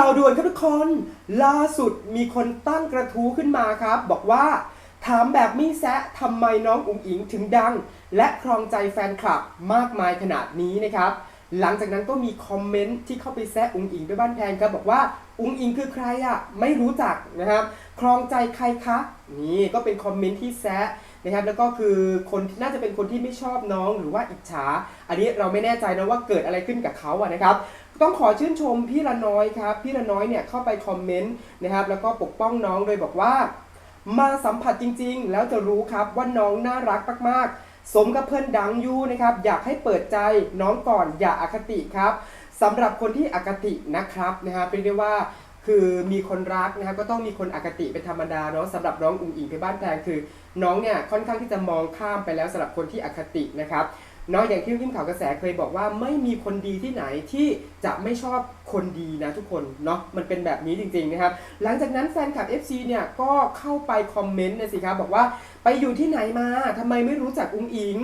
ข่าวด่วนครับทุกคน ล่าสุดมีคนตั้งกระทู้ขึ้นมาครับ บอกว่า ถามแบบไม่แซะทำไมน้องอุ๋งอิงถึงดัง และครองใจแฟนคลับมากมายขนาดนี้นะครับ หลังจากนั้นก็มีคอมเมนต์ที่เข้าไปแซะอุ๋งอิงด้วยบ้านแพงครับบอกว่าอุ๋งอิงคือใครอะไม่รู้จักนะครับ ครองใจใครคะนี่ก็เป็นคอมเมนต์ที่แซะนะครับแล้วก็คือคนที่น่าจะเป็นคนที่ไม่ชอบน้องหรือว่าอิจฉา อันนี้เราไม่แน่ใจนะว่าเกิดอะไรขึ้นกับเขาอะนะครับ ต้องขอชื่นชมพี่ละน้อยครับ พี่ละน้อยเนี่ยเข้าไปคอมเมนต์นะครับ แล้วก็ปกป้องน้องโดยบอกว่า มาสัมผัสจริงๆ แล้วจะรู้ครับว่าน้องน่ารักมากๆ สมกับเพื่อนดังยูนะครับ อยากให้เปิดใจน้องก่อนอย่าอาคติครับสำหรับคนที่อคตินะครับนะฮะเป็นเรียกว่าคือมีคนรักนะครับก็ต้องมีคนอคติเป็นธรรมดาเนาะสำหรับน้องอุ๋งอิงเพชรบ้านแพงคือ น้องเนี่ยค่อนข้างที่จะมองข้ามไปแล้วสำหรับคนที่อคตินะครับ เนาะอย่างที่ทีมข่าวกระแสเคยบอกว่าไม่มีคนดีที่ไหนที่จะไม่ชอบคนดีนะทุกคนเนาะมันเป็นแบบนี้จริงๆนะครับ หลังจากนั้นแฟนคลับ FC เนี่ยก็เข้าไปคอมเมนต์นะสิครับบอกว่าไปอยู่ที่ไหนมาทำไมไม่รู้จักอุ้งอิง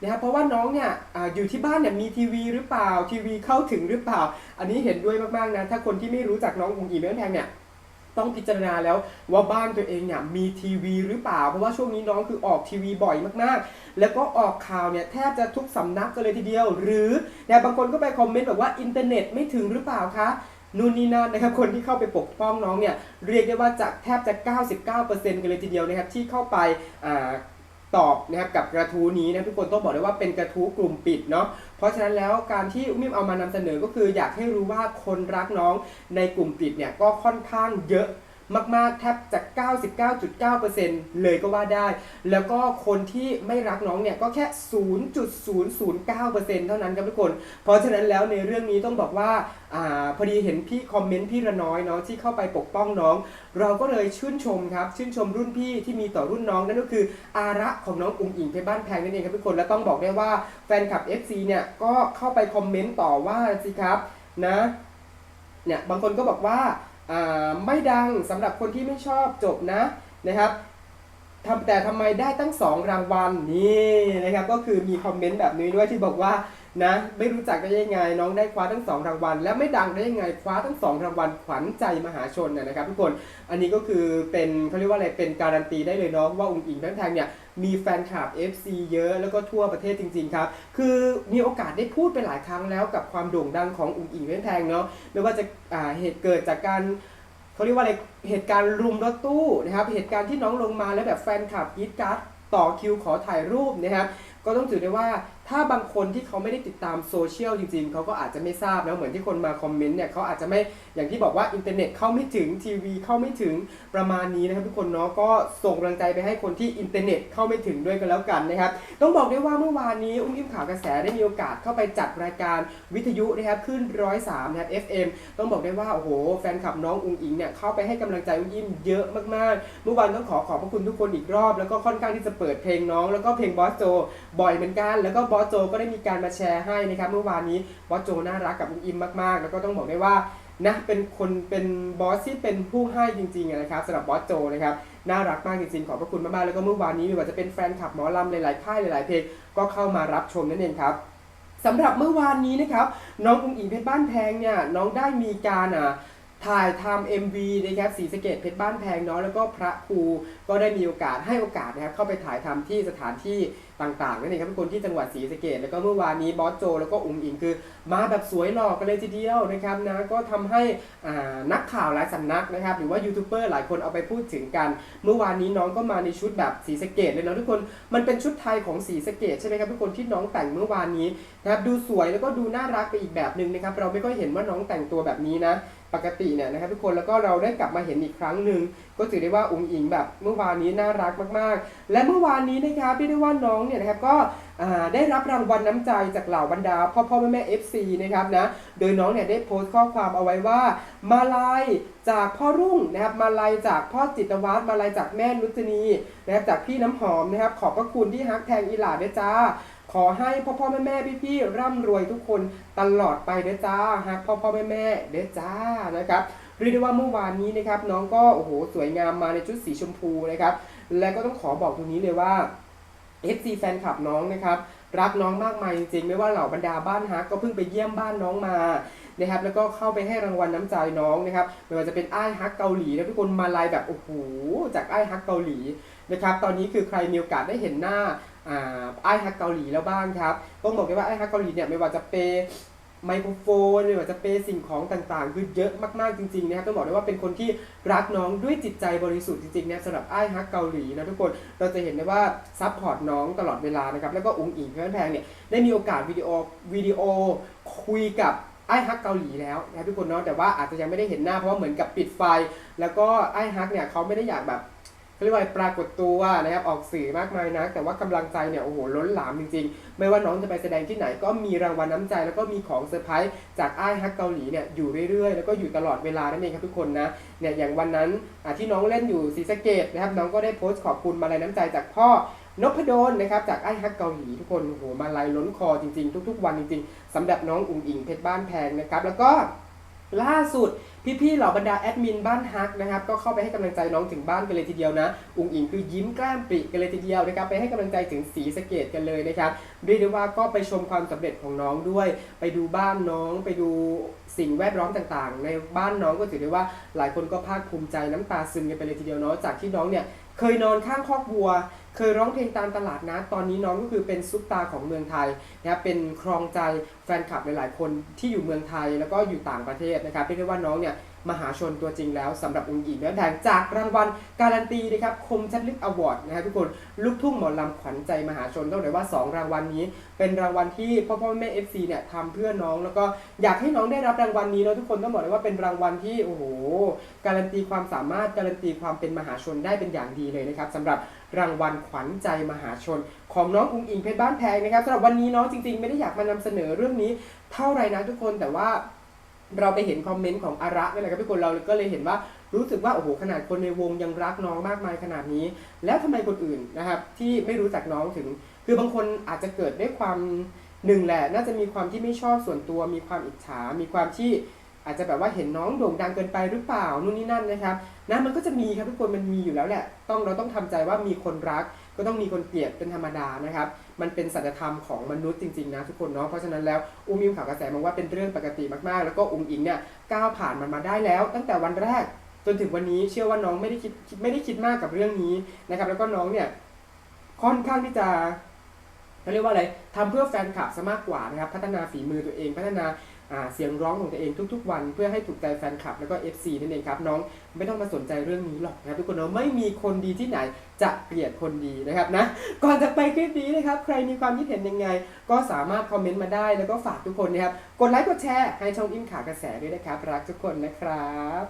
นะครับเพราะว่าน้องเนี่ยออยู่ที่บ้านเนี่ยมีทีวีหรือเปล่าทีวีเข้าถึงหรือเปล่า อันนี้เห็นด้วยมากๆนะถ้าคนที่ไม่รู้จักน้องอุ้งอิงแม่แพงเนี่ย ต้องพิจารณาแล้วว่าบ้านตัวเองเนี่ยมีทีวีหรือเปล่า เพราะว่าช่วงนี้น้องคือออกทีวีบ่อยมากๆ แล้วก็ออกข่าวเนี่ยแทบจะทุกสำนักกันเลยทีเดียว หรือเนี่ยบางคนก็ไปคอมเมนต์แบบว่าอินเทอร์เน็ตไม่ถึงหรือเปล่าคะนู่นนี่นั่นนะครับคนที่เข้าไปปกป้องน้องเนี่ยเรียกได้ว่าจะแทบจะ 99%กันเลยทีเดียวนะครับที่เข้าไปอ่า ตอบนะครับกับกระทู้นี้นะทุกคนต้องบอกได้ว่าเป็นกระทู้กลุ่มปิดเนาะเพราะฉะนั้นแล้วการที่อุ้มิมเอามานำเสนอก็คืออยากให้รู้ว่าคนรักน้องในกลุ่มปิดเนี่ยก็ค่อนข้างเยอะ มากๆแทบจะ 99.9%เลยก็ว่าได้ แล้วก็คนที่ไม่รักน้องเนี่ยก็แค่ 0.009%เท่านั้นครับทุกคน เพราะฉะนั้นแล้วในเรื่องนี้ต้องบอกว่าอาพอดีเห็นพี่คอมเมนต์พี่ระน้อยเนาะที่เข้าไปปกป้องน้อง เราก็เลยชื่นชมครับ ชื่นชมรุ่นพี่ที่มีต่อรุ่นน้องนั่นก็คือ อาระของน้องอุ๋งอิงเพชรบ้านแพงนั่นเองครับทุกคนและต้องบอกได้ว่าแฟนคลับ FC เนี่ยก็เข้าไปคอมเมนต์ต่อว่าสิครับนะเนี่ยบางคนก็บอกว่า ไม่ดังสำหรับคนที่ไม่ชอบจบนะนะครับทำแต่ทำไมได้ตั้งสองรางวัลนี่นะครับก็คือมีคอมเมนต์แบบนี้ด้วยที่บอกว่า นะไม่รู้จักได้ยังไง น้องได้คว้าทั้งสองรางวัล และไม่ดังได้ยังไงคว้าทั้งสองรางวัลขวัญใจมหาชนนะนะครับทุกคนอันนี้ก็คือเป็นเขาเรียกว่าอะไรเป็นการันตีได้เลยเนาะว่าองค์อิงแพงแพงเนี่ยมีแฟนคลับ FC เยอะแล้วก็ทั่วประเทศจริง ๆ ครับ คือมีโอกาสได้พูดไปหลายครั้งแล้วกับความโด่งดังขององค์อิงแพงแพงเนาะไม่ว่าจะอ่าเหตุเกิดจากการเขาเรียกว่าอะไรเหตุการณ์รุมรถตู้นะครับเหตุการณ์ที่น้องลงมาแล้วแบบแฟนคลับกีดการ์ดต่อคิวขอถ่ายรูปนะครับก็ต้องถือได้ว่า ถ้าบางคนที่เขาไม่ได้ติดตามโซเชียลจริงๆ เขาก็อาจจะไม่ทราบนะเหมือนที่คนมาคอมเมนต์เนี่ยเขาอาจจะไม่อย่างที่บอกว่าอินเทอร์เน็ตเข้าไม่ถึงทีวีเข้าไม่ถึงประมาณนี้นะครับทุกคนเนาะก็ส่งกำลังใจไปให้คนที่อินเทอร์เน็ตเข้าไม่ถึงด้วยกันแล้วกันนะครับต้องบอกได้ว่าเมื่อวานนี้อุ้มอิ่มข่าวกระแสได้มีโอกาสเข้าไปจัดรายการวิทยุนะครับขึ้นร้อยสามนะครับ FM ต้องบอกได้ว่าโอ้โหแฟนคลับน้องอุ้งอิงเนี่ยเข้าไปให้กำลังใจอุ้มอิ่มเยอะมากๆ เมื่อวานต้องขอขอบพระคุณทุกคนอีกรอบ แล้วก็ค่อนข้างที่จะเปิดเพลงน้อง แล้วก็เพลงบอสโจบ่อยเหมือนกันแล้วก็บอสโจก็ได้มีการมาแชร์ให้นะครับเมื่อวานนี้บอสโจน่ารักกับอุ้มอิมมากๆ แล้วก็ต้องบอกได้ว่านะเป็นคนเป็นบอสที่เป็นผู้ให้จริงๆนะครับสำหรับบอสโจนะครับน่ารักมากจริงๆ ขอบพระคุณมากๆ แล้วก็เมื่อวานนี้ไม่ว่าจะเป็นแฟนคลับหมอลำหลายๆค่ายหลายๆเพลงก็เข้ามารับชมนั่นเองครับสำหรับเมื่อวานนี้นะครับน้องอุ้งอิงเพชรบ้านแพงเนี่ยน้องได้มีการอะถ่ายทำ MV นะครับสีสะเกตเพชรบ้านแพงเนาะแล้วก็พระครูก็ได้มีโอกาสให้โอกาสนะครับเข้าไปถ่ายทำที่สถานที่ ต่างๆนั่นเองครับทุกคนที่จังหวัดศรีสะเกดแล้วก็เมื่อวานนี้บอสโจ แล้วก็อุ้งอิงคือ มาแบบสวยหล่อกันเลยทีเดียวนะครับนะก็ทำให้นักข่าวหลายสำนักนะครับหรือว่ายูทูบเบอร์หลายคนเอาไปพูดถึงกัน เมื่อวานนี้น้องก็มาในชุดแบบสีสะเกตเลยเนาะทุกคนมันเป็นชุดไทยของสีสะเกตใช่ไหมครับทุกคนที่น้องแต่งเมื่อวานนี้นะครับดูสวยแล้วก็ดูน่ารักไปอีกแบบหนึ่งนะครับเราไม่ค่อยเห็นว่าน้องแต่งตัวแบบนี้นะ ปกติเนี่ยนะครับทุกคนแล้วก็เราได้กลับมาเห็นอีกครั้งหนึ่งก็ถือได้ว่าอุ๋งอิงแบบเมื่อวานนี้น่ารักมากๆ และเมื่อวานนี้นะครับเรียกได้ว่าน้องเนี่ยนะครับก็ได้รับรางวัลน้ำใจจากเหล่าบรรดาพ่อพ่อแม่แม่ FC นะครับนะโดยน้องเนี่ยได้โพสต์ข้อความเอาไว้ว่า มาลายจากพ่อรุ่งนะครับมาลายจากพ่อจิตวัฒน์มาลายจากแม่นุจนีนะครับจากพี่น้ำหอมนะครับขอบพระคุณที่ฮักแทงอีหลาด้วยจ้า ขอให้พ่อพ่อแม่แม่พี่พี่ร่ำรวยทุกคนตลอดไปเด้อจ้าฮักพ่อพ่อแม่แม่เด้อจ้านะครับเรียกได้ว่าเมื่อวานนี้นะครับน้องก็โอ้โหสวยงามมาในชุดสีชมพูนะครับ และก็ต้องขอบอกตรงนี้เลยว่า FC แฟนคลับน้องนะครับรักน้องมากมายจริงๆ ไม่ว่าเหล่าบรรดาบ้านฮักก็เพิ่งไปเยี่ยมบ้านน้องมานะครับแล้วก็เข้าไปให้รางวัลน้ำใจน้องนะครับไม่ว่าจะเป็นไอ้ฮักเกาหลีนะทุกคนมาลายแบบโอ้โหจากไอ้ฮักเกาหลีนะครับตอนนี้คือใครมีโอกาสได้เห็นหน้า ไอ้ฮักเกาหลีแล้วบ้างครับ ต้องบอกเลยว่าไอ้ฮักเกาหลีเนี่ยไม่ว่าจะเปย์ไมโครโฟนไม่ว่าจะเปย์สิ่งของต่างๆ คือเยอะมากๆจริงๆนะครับต้องบอกเลยว่าเป็นคนที่รักน้องด้วยจิตใจบริสุทธิ์จริงๆนะสำหรับไอ้ฮักเกาหลีนะทุกคนเราจะเห็นได้ว่าซัพพอร์ตน้องตลอดเวลานะครับแล้วก็อุ้งอิงเพื่อนแพงเนี่ยได้มีโอกาสวิดีโอวิดีโอคุยกับไอ้ฮักเกาหลีแล้วนะทุกคนเนาะแต่ว่าอาจจะยังไม่ได้เห็นหน้าเพราะว่าเหมือนกับปิดไฟ แล้วก็ไอ้ฮักเนี่ยเขาไม่ได้อยากแบบ เรียกว่าปรากฏตัวนะครับออกสื่อมากมายนะแต่ว่ากำลังใจเนี่ยโอ้โหล้นหลามจริงๆ ไม่ว่าน้องจะไปแสดงที่ไหนก็มีรางวัลน้ำใจ แล้วก็มีของเซอร์ไพรส์จากไอ้ฮักเกาหลีเนี่ยอยู่เรื่อยๆ แล้วก็อยู่ตลอดเวลานั่นเองครับทุกคนนะเนี่ยอย่างวันนั้นที่น้องเล่นอยู่ศรีสะเกดนะครับน้องก็ได้โพสต์ขอบคุณมาลัยน้ำใจจากพ่อนพดลนะครับจากไอ้ฮักเกาหลีทุกคนโอ้โหมาลายล้นคอจริงๆ ทุก ๆ วันจริงๆสำหรับน้องอุ๋งอิงเพชรบ้านแพงนะครับแล้วก็ ล่าสุดพี่ๆเหล่าบรรดาแอดมินบ้านฮักนะครับก็เข้าไปให้กำลังใจน้องถึงบ้านกันเลยทีเดียวนะอุ๋งอิงคือยิ้มแกล้มปริกันเลยทีเดียวนะครับไปให้กำลังใจถึงสีสะเกตกันเลยนะครับเรียกได้ว่าก็ไปชมความสำเร็จของน้องด้วย ไปดูบ้านน้องไปดูสิ่งแวดล้อมต่างๆ ในบ้านน้องก็ถือได้ว่าหลายคนก็ภาคภูมิใจน้ำตาซึมกันไปเลยทีเดียวเนาะจากที่น้องเนี่ยเคยนอนข้างคอกวัว เคยร้องเพลงตามตลาดนะ ตอนนี้น้องก็คือเป็นซุปตาของเมืองไทยนะครับเป็นครองใจแฟนคลับหลาย ๆ คนที่อยู่เมืองไทยแล้วก็อยู่ต่างประเทศนะครับเรียกได้ว่าน้องเนี่ย มหาชนตัวจริงแล้วสำหรับองค์หญิงแม่แดงจากรางวัลการันตีนะครับคมชัดลึกอวอร์ดนะครับทุกคนลูกทุ่งหมอลำขวัญใจมหาชนต้องเลยว่า 2 รางวัลนี้ เป็นรางวัลที่พ่อพ่อแม่ FC เนี่ยทำเพื่อน้อง แล้วก็อยากให้น้องได้รับรางวัลนี้แล้วทุกคนต้องบอกเลยว่าเป็นรางวัลที่โอ้โหการันตีความสามารถการันตีความเป็นมหาชนได้เป็นอย่างดีเลยนะครับสำหรับรางวัลขวัญใจมหาชน ของน้องอุ้งอิงเพชรบ้านแพงนะครับสำหรับวันนี้น้องจริง ๆ ไม่ได้อยากมานำเสนอเรื่องนี้เท่าไหรนะทุกคนแต่ว่า เราไปเห็นคอมเมนต์ของอาระนี่แหละครับพี่คนเราก็เลยเห็นว่ารู้สึกว่าโอ้โหขนาดคนในวงยังรักน้องมากมายขนาดนี้ แล้วทำไมคนอื่นนะครับที่ไม่รู้จักน้องถึง คือบางคนอาจจะเกิดด้วยความหนึ่งแหละ น่าจะมีความที่ไม่ชอบส่วนตัว มีความอิจฉา มีความที่ อาจจะแบบว่าเห็นน้องโด่งดังเกินไปหรือเปล่านู่นนี่นั่นนะครับนะมันก็จะมีครับทุกคนมันมีอยู่แล้วแหละ ต้องเราต้องทำใจว่ามีคนรัก ก็ต้องมีคนเกลียดเป็นธรรมดานะครับ มันเป็นสัจธรรมของมนุษย์จริงๆนะทุกคนเนาะเพราะฉะนั้นแล้วอุ้มอิมข่าวกระแสมองว่าเป็นเรื่องปกติมากๆ แล้วก็อุ้มอิงเนี่ยก้าวผ่านมันมาได้แล้ว ตั้งแต่วันแรกจนถึงวันนี้เชื่อว่าน้องไม่ได้คิดไม่ได้คิดมากกับเรื่องนี้นะครับ แล้วก็น้องเนี่ยค่อนข้างที่จะเขาเรียกว่าอะไรทำเพื่อแฟนคลับซะมากกว่านะครับ พัฒนาฝีมือตัวเอง พัฒนา เสียงร้องของตัวเองทุกๆ วัน เพื่อให้ถูกใจแฟนคลับแล้วก็ FC นั่นเองครับน้องไม่ต้องมาสนใจเรื่องนี้หรอกนะครับทุกคนเนาะไม่มีคนดีที่ไหนจะเกลียดคนดีนะครับนะก่อนจะไปคลิปนี้นะครับใครมีความคิดเห็นยังไง ก็สามารถคอมเมนต์มาได้แล้วก็ฝากทุกคนนะครับกดไลค์กดแชร์ให้ช่องอิมขากระแสด้วยนะครับรักทุกคนนะครับ